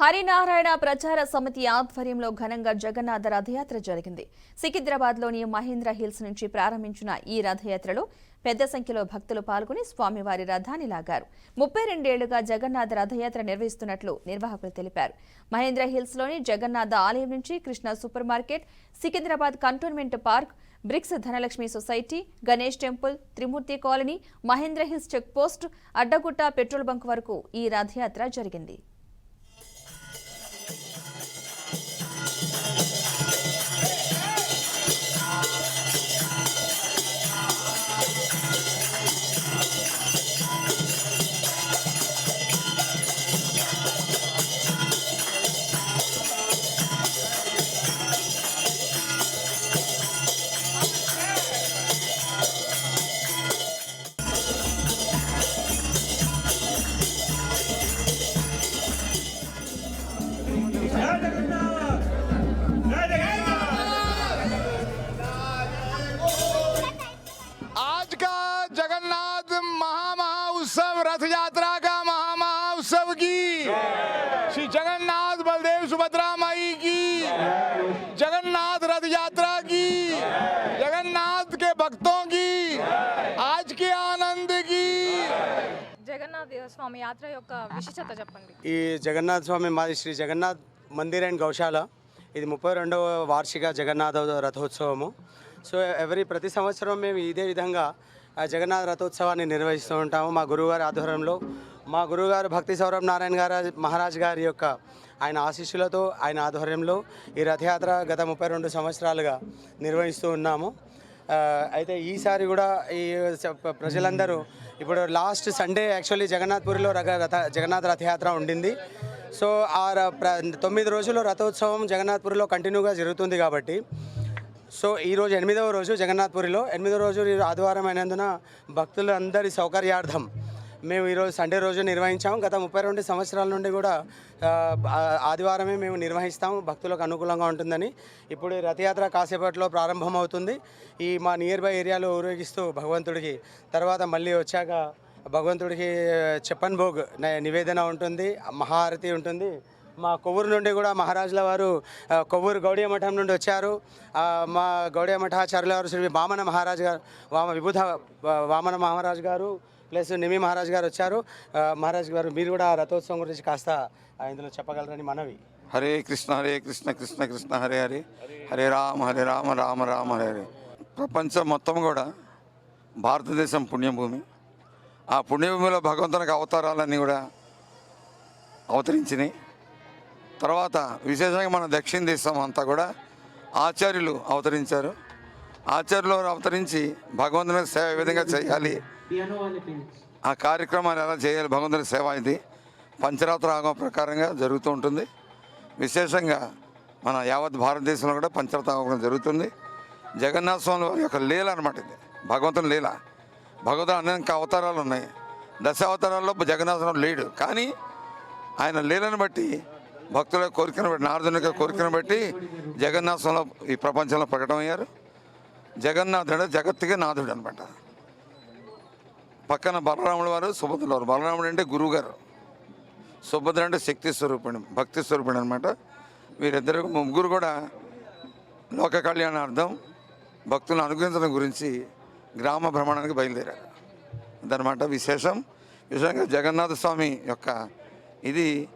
హరినారాయణ ప్రచార సమితి ఆధ్వర్యంలో ఘనంగా జగన్నాథ రథయాత్ర జరిగింది. సికింద్రాబాద్లోని మహేంద్ర హిల్స్ నుంచి ప్రారంభించిన ఈ రథయాత్రలో పెద్ద సంఖ్యలో భక్తులు పాల్గొని స్వామివారి రథాన్ని లాగారు. ముప్పై రెండేళ్ళుగా జగన్నాథ రథయాత్ర నిర్వహిస్తున్నట్లు నిర్వాహకులు తెలిపారు. మహేంద్ర హిల్స్లోని జగన్నాథ ఆలయం నుంచి Krishna super market Secunderabad cantonment park Bricks Dhanalakshmi society Ganesh temple Trimurthy colony Mahendra hills check post Addagutta petrol bunk వరకు ఈ రథయాత్ర జరిగింది. महा उत्सव रथ यात्रा का महा महा उत्सव की श्री जगन्नाथ बलदेव सुभद्रा माई की जगन्नाथ रथ यात्रा की जगन्नाथ के भक्तों की आज के आनंद की జగన్నాథ్ స్వామి యాత్ర యొక్క విశిష్టత చెప్పండి ఈ జగన్నాథ స్వామి మాది శ్రీ జగన్నాథ్ మందిర్ అండ్ గౌశాల ఇది ముప్పై రెండవ వార్షిక జగన్నాథ రథోత్సవము సో ఎవరి ప్రతి సంవత్సరం మేము ఇదే విధంగా ఆ జగన్నాథ రథోత్సవాన్ని నిర్వహిస్తూ ఉంటాము మా గురువుగారి ఆధ్వర్యంలో. మా గురువుగారు భక్తి సౌరభ్ నారాయణ గారు మహారాజ్ గారి యొక్క ఆయన ఆశీస్సులతో ఆయన ఆధ్వర్యంలో ఈ రథయాత్ర గత ముప్పై రెండు సంవత్సరాలుగా నిర్వహిస్తూ ఉన్నాము. అయితే ఈసారి కూడా ఈ ప్రజలందరూ ఇప్పుడు లాస్ట్ సండే యాక్చువల్లీ జగన్నాథ్పూరిలో రథ రథ జగన్నాథ్ రథయాత్ర ఉండింది. సో ఆ ర- ప్ర- తొమ్మిది రోజులు రథోత్సవం జగన్నాథ్పూర్లో కంటిన్యూగా జరుగుతుంది కాబట్టి సో ఈరోజు ఎనిమిదవ రోజు జగన్నాథ్పురిలో. ఎనిమిదవ రోజు ఈ ఆదివారం అయినందున భక్తులందరి సౌకర్యార్థం మేము ఈరోజు సండే రోజు నిర్వహించాము. గత ముప్పై రెండు సంవత్సరాల నుండి కూడా ఆదివారమే మేము నిర్వహిస్తాము. భక్తులకు అనుకూలంగా ఉంటుందని. ఇప్పుడు రథయాత్ర కాసేపట్లో ప్రారంభమవుతుంది. ఈ మా నియర్ బై ఏరియాలో ఊరేగిస్తూ భగవంతుడికి తర్వాత మళ్ళీ వచ్చాక భగవంతుడికి చెప్పన్ భోగ్ నివేదన ఉంటుంది. మహారతి ఉంటుంది. మా కొవ్వూరు నుండి కూడా మహారాజుల వారు కొవ్వూరు గౌడీయ మఠం నుండి వచ్చారు. మా గౌడీయ మఠాచార్యుల వారు శ్రీ వామన మహారాజు గారు వామ విభూత వామన మహారాజు గారు ప్లస్ నిమి మహారాజ్ గారు వచ్చారు. మహారాజ్ గారు మీరు కూడా రథోత్సవం గురించి కాస్త ఆ, ఇందులో చెప్పగలరని మనవి. హరే కృష్ణ హరే కృష్ణ కృష్ణ కృష్ణ హరే హరే. హరే రామ హరే రామ రామ రామ హరే హరే. ప్రపంచం మొత్తం కూడా భారతదేశం పుణ్యభూమి. ఆ పుణ్యభూమిలో భగవంతునికి అవతారాలన్నీ కూడా అవతరించినాయి. తర్వాత విశేషంగా మన దక్షిణ దేశం అంతా కూడా ఆచార్యులు అవతరించారు. ఆచార్యులు అవతరించి భగవంతుని సేవ ఏ విధంగా చేయాలి? ఆ కార్యక్రమాన్ని ఎలా చేయాలి? భగవంతుని సేవ ఇది పంచరాత్ర ఆగమ ప్రకారంగా జరుగుతూ ఉంటుంది. విశేషంగా మన యావత్ భారతదేశంలో కూడా పంచరాత్ర ఆగమం జరుగుతుంది. జగన్నాథ స్వామి వారి యొక్క లీల అనమాట ఇది. భగవంతుని లీల. భగవంతుడు అనేక అవతారాలు ఉన్నాయి. దశ అవతారాల్లో జగన్నాథ స్వామి లేడు. కానీ ఆయన లీలను బట్టి భక్తుల కోరికను బట్టి నారదుని యొక్క కోరికను బట్టి జగన్నాథ స్వామి ఈ ప్రపంచంలో ప్రకటమయ్యారు జగన్నాథుడు అంటే జగత్తుకే నాథుడు అనమాట పక్కన బలరాముడు వారు సుభద్రుల వారు. బలరాముడు అంటే గురువు గారు సుభద్ర అంటే శక్తి స్వరూపిణి భక్తి స్వరూపిణి అనమాట వీరిద్దరు ముగ్గురు కూడా లోక కళ్యాణార్థం భక్తులను అనుగ్రహించడం గురించి గ్రామ భ్రమణానికి బయలుదేరారు. అదనమాట విశేషం. విశేషంగా జగన్నాథ స్వామి యొక్క ఇది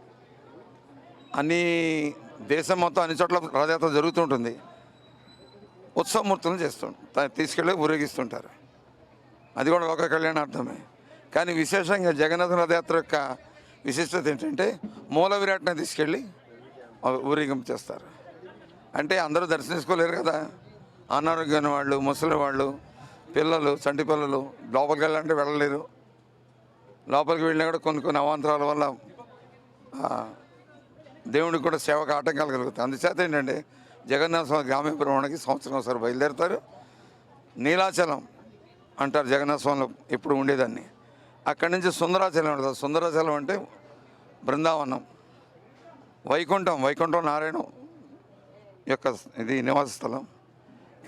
అన్ని దేశం మొత్తం అన్ని చోట్ల రథయాత్ర జరుగుతుంటుంది. ఉత్సవమూర్తులను చేస్తుంటారు. తీసుకెళ్ళి ఊరేగిస్తుంటారు. అది కూడా ఒక కళ్యాణ అర్థమే కానీ విశేషంగా జగన్నాథ రథయాత్ర యొక్క విశిష్టత ఏంటంటే మూల విరాట్ని తీసుకెళ్ళి ఊరేగింపు చేస్తారు. అంటే అందరూ దర్శించుకోలేరు కదా. అనారోగ్యమైన వాళ్ళు ముసలి వాళ్ళు పిల్లలు చంటి పిల్లలు లోపలికి వెళ్ళాలంటే వెళ్ళలేరు. లోపలికి వెళ్ళినా కూడా కొన్ని కొన్ని అవాంతరాల వల్ల దేవుడికి కూడా సేవకు ఆటంకాలు కలుగుతాయి. అందుచేత ఏంటంటే జగన్నాథ స్వామి గ్రామీణ భ్రమణకి సంవత్సరం ఒకసారి బయలుదేరుతారు. నీలాచలం అంటారు జగన్నాథ స్వామిలో ఎప్పుడు ఉండేదాన్ని. అక్కడి నుంచి సుందరాచలం ఉంటుంది సుందరాచలం అంటే బృందావనం. వైకుంఠం వైకుంఠం నారాయణం యొక్క ఇది నివాస స్థలం.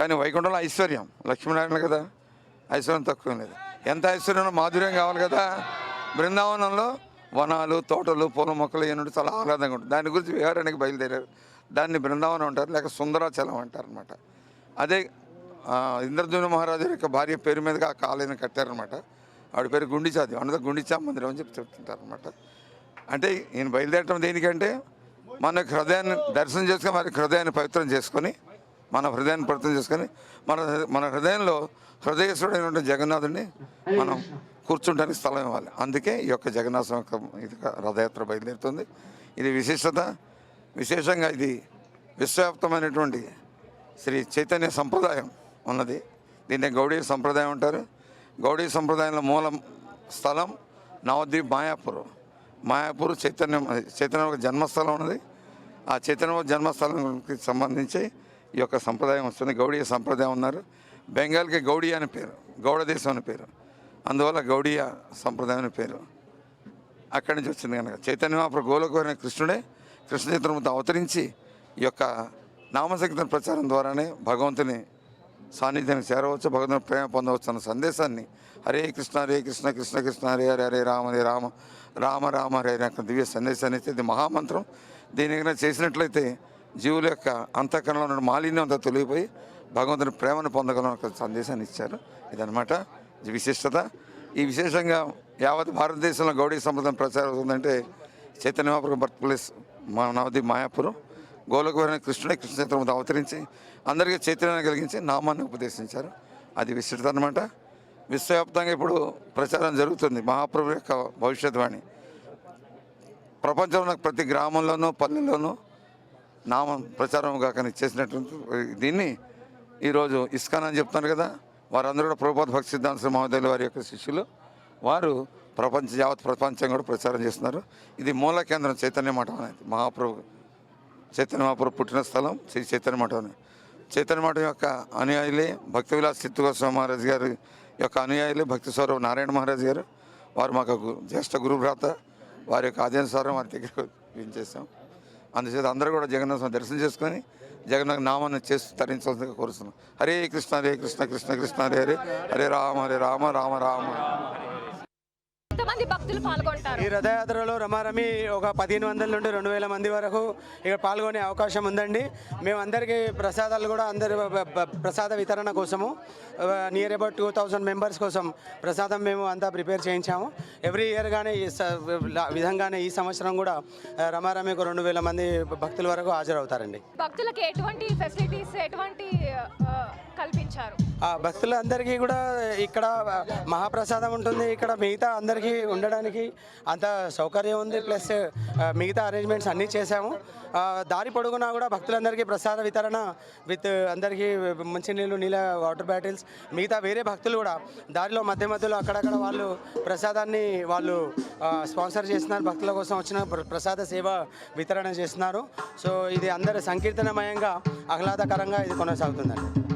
కానీ వైకుంఠంలో ఐశ్వర్యం. లక్ష్మీనారాయణ కదా? ఐశ్వర్యం తక్కువ లేదు. ఎంత ఐశ్వర్యం మాధుర్యం కావాలి కదా? బృందావనంలో వనాలు తోటలు పూల మొక్కలు ఏనుడు చాలా ఆహ్లాదంగా ఉంటుంది. దాని గురించి విహారానికి బయలుదేరారు. దాన్ని బృందావనం అంటారు లేక సుందరాచలం అంటారు అనమాట అదే ఇంద్రజున మహారాజు యొక్క భార్య పేరు మీదుగా ఆ కాలేజీని కట్టారనమాట ఆవిడ పేరు గుండిచాది అన్నది గుండిచా మందిరం అని చెప్పి చెప్తుంటారనమాట అంటే ఈయన బయలుదేరటం దేనికంటే మన హృదయాన్ని దర్శనం చేసుకొని మరి హృదయాన్ని పవిత్రం చేసుకొని మన హృదయాన్ని పవిత్రం చేసుకొని మన మన హృదయంలో హృదయశ్వరుడైన జగన్నాథుడిని మనం కూర్చుంటానికి స్థలం ఇవ్వాలి. అందుకే ఈ యొక్క జగన్నాథ ఇది రథయాత్ర బయలుదేరుతుంది. ఇది విశేషత. విశేషంగా ఇది విశ్వవ్యాప్తమైనటువంటి శ్రీ చైతన్య సంప్రదాయం ఉన్నది. దీన్ని గౌడీ సంప్రదాయం అంటారు. గౌడీ సంప్రదాయంలో మూలం స్థలం నవద్వీప్ మాయాపూర్. మాయాపూర్ చైతన్యం చైతన్య జన్మస్థలం ఉన్నది. ఆ చైతన్య జన్మస్థలంకి సంబంధించి ఈ యొక్క సంప్రదాయం వస్తుంది. గౌడీయ సంప్రదాయం ఉన్నారు బెంగాల్కి గౌడీయ అని పేరు. గౌడ దేశం అని పేరు. అందువల్ల గౌడీయ సంప్రదాయం అని పేరు. అక్కడి నుంచి వచ్చింది కనుక. చైతన్య మహాప్రభు గోలకోరిన కృష్ణుడే కృష్ణ చైతన్యతో అవతరించి ఈ యొక్క నామసంకీర్తన ప్రచారం ద్వారానే భగవంతుని సాన్నిధ్యాన్ని చేరవచ్చు. భగవంతుని ప్రేమ పొందవచ్చు అన్న సందేశాన్ని హరే కృష్ణ హరే కృష్ణ కృష్ణ కృష్ణ హరే హరే హరే రామ హరే రామ రామ రామ హరే దివ్య సందేశాన్ని ఇస్తే ఇది మహామంత్రం. దీని చేసినట్లయితే జీవుల యొక్క అంతఃకరణలో ఉన్న మాలిన్యం అంతా తొలగిపోయి భగవంతుని ప్రేమను పొందగలం సందేశాన్ని ఇచ్చారు. ఇదనమాట విశిష్టత. ఈ విశేషంగా యావత్ భారతదేశంలో గౌడీ సంప్రదాయం ప్రచారం అవుతుందంటే చైతన్య మహాపురం బర్త్ ప్లేస్ మా నవది మాయాపురం. గోలోకమైన కృష్ణుడే కృష్ణ చైతన్యంతో అవతరించి అందరికీ చైతన్యాన్ని కలిగించి నామాన్ని ఉపదేశించారు. అది విశిష్టత అనమాట విశ్వవ్యాప్తంగా ఇప్పుడు ప్రచారం జరుగుతుంది. మహాప్రభు యొక్క భవిష్యత్ వాణి. ప్రపంచంలో ప్రతి గ్రామంలోనూ పల్లెల్లోనూ నామం ప్రచారం కాకని చేసినటువంటి దీన్ని ఈరోజు ఇస్కాన్ అని చెప్తున్నారు కదా వారందరూ కూడా ప్రభుపాద భక్తి సిద్ధాంత మహోదయులు వారి యొక్క శిష్యులు. వారు ప్రపంచ యావత్ ప్రపంచం కూడా ప్రచారం చేస్తున్నారు. ఇది మూల కేంద్రం చైతన్య మఠం అనేది. మహాప్రభు చైతన్య మహాప్రభు పుట్టిన స్థలం శ్రీ చైతన్య మఠం అని. చైతన్య మఠం యొక్క అనుయాయులే భక్తి విలాస్ చిత్తు గోస్వామి మహారాజ్ గారి యొక్క అనుయాయులే భక్తి స్వరూప్ నారాయణ మహారాజ్ గారు. వారు మాకు జ్యేష్ఠ గురుభ్రాత వారి యొక్క ఆదేశానుసారం వారి దగ్గర చేసాం అందుచేత అందరూ కూడా జగన్నాథ దర్శనం చేసుకొని జగన్నాథ నామాన్ని చేసి తరించవలసిందిగా కోరుతున్నాం హరే కృష్ణ హరే కృష్ణ కృష్ణ కృష్ణ హరే హరే. హరే రామ హరే రామ రామ రామ. ఎంతమంది భక్తులు పాల్గొంటారు. ఈ రథయాత్రలో రమారమి ఒక పదిహేను వందల నుండి రెండు వేల మంది వరకు ఇక్కడ పాల్గొనే అవకాశం ఉందండి. మేము అందరికీ ప్రసాదాలు కూడా అందరి ప్రసాద వితరణ కోసము near about two thousand members కోసం ప్రసాదం మేము అంతా ప్రిపేర్ చేయించాము. ఎవ్రీ ఇయర్ కానీ విధంగానే ఈ సంవత్సరం కూడా ఆ, రమారమికి రెండు వేల మంది భక్తుల వరకు హాజరవుతారండి. భక్తులకి ఎటువంటి ఫెసిలిటీస్ ఎటువంటి కల్పించారు. భక్తులందరికీ కూడా ఇక్కడ మహాప్రసాదం ఉంటుంది. ఇక్కడ మిగతా అందరికీ ఉండడానికి అంత సౌకర్యం ఉంది. ప్లస్ మిగతా అరేంజ్మెంట్స్ అన్నీ చేశాము. దారి పొడుగునా కూడా భక్తులందరికీ ప్రసాద వితరణ విత్ అందరికీ మంచినీళ్ళు నీళ్ళ వాటర్ బాటిల్స్ మిగతా వేరే భక్తులు కూడా దారిలో మధ్య మధ్యలో అక్కడక్కడ వాళ్ళు ప్రసాదాన్ని వాళ్ళు స్పాన్సర్ చేస్తున్నారు. భక్తుల కోసం వచ్చిన ప్ర- ప్రసాద సేవ వితరణ చేస్తున్నారు. సో ఇది అందరి సంకీర్తనమయంగా ఆహ్లాదకరంగా ఇది కొనసాగుతుందండి.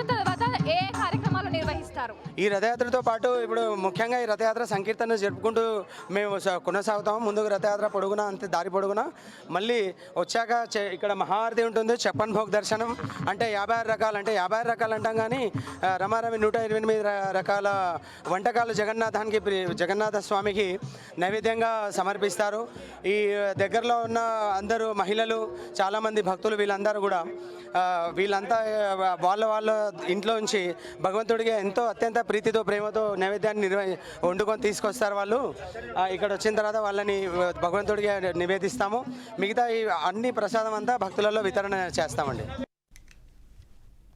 నిర్వహిస్తారు. ఈ రథయాత్రతో పాటు ఇప్పుడు ముఖ్యంగా ఈ రథయాత్ర సంకీర్తన జరుపుకుంటూ మేము కొనసాగుతాం. ముందుకు రథయాత్ర పొడుగున అంతే దారి పొడుగున. మళ్ళీ వచ్చాక ఇక్కడ మహారతి ఉంటుంది చెప్పన్ భోగ్ దర్శనం. అంటే యాభై ఆరు రకాలు అంటే యాభై ఆరు రకాలు అంటాం కానీ రమారమి నూట ఇరవై ఎనిమిది రకాల వంటకాలు జగన్నాథానికి ప్రి- జగన్నాథ స్వామికి నైవేద్యంగా సమర్పిస్తారు. ఈ దగ్గరలో ఉన్న అందరూ మహిళలు చాలామంది భక్తులు వీళ్ళందరూ కూడా వీళ్ళంతా వాళ్ళ వాళ్ళ ఇంట్లో నుంచి దేవుడికి ఎంతో అత్యంత ప్రీతితో ప్రేమతో నైవేద్యాన్ని వండుకొని తీసుకొస్తారు వాళ్ళు. ఇక్కడ వచ్చిన తర్వాత వాళ్ళని భగవంతుడికి నివేదిస్తాము. మిగతా ఈ అన్ని ప్రసాదం అంతా భక్తులలో వితరణ చేస్తామండి.